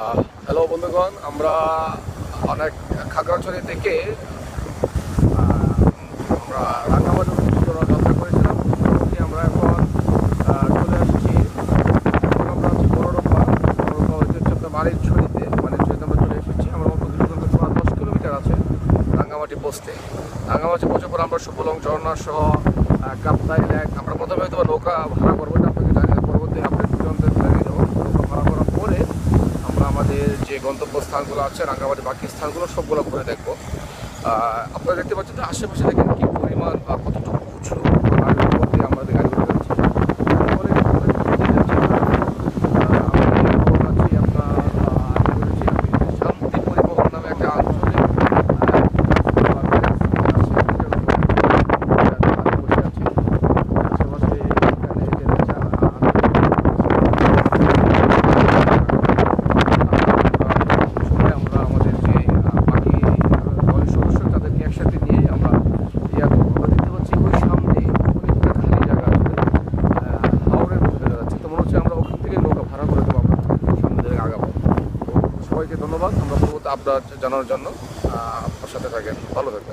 Hello বন্ধুগণ, আমরা অনেক খাগড়াছড়ি থেকে আমরা রাঙামাটি যাত্রা করেছিলাম। আমরা এখন চলে আসছি আমরা বাড়ির ছড়িতে বাড়ির ছড়িতে আমরা চলে এসেছি। আমরা কিছুক্ষণ দশ কিলোমিটার আছে রাঙ্গামাটি পৌঁছতে রাঙ্গামাটি পৌঁছার পর আমরা সুবলং ঝর্ণা সহ কাপ্তাই আমরা প্রথমে হয়তো নৌকা ভাড়া করব এটা আপনাকে জানি না পরবর্তী আপডেট পর্যন্ত জানিয়ে দেবো নৌকা ভাড়া করার পরে আমরা আমাদের যে গন্তব্য স্থানগুলো আছে, রাঙ্গামাটি বাকি স্থানগুলো সবগুলো ঘুরে দেখব। আপনারা দেখতে পাচ্ছেন যে আশেপাশে দেখেন কি পরিমাণ সবাইকে ধন্যবাদ। আমরা পরবর্তী আপডেট জানার জন্য আপনার সাথে থাকেন। ভালো থাকবেন।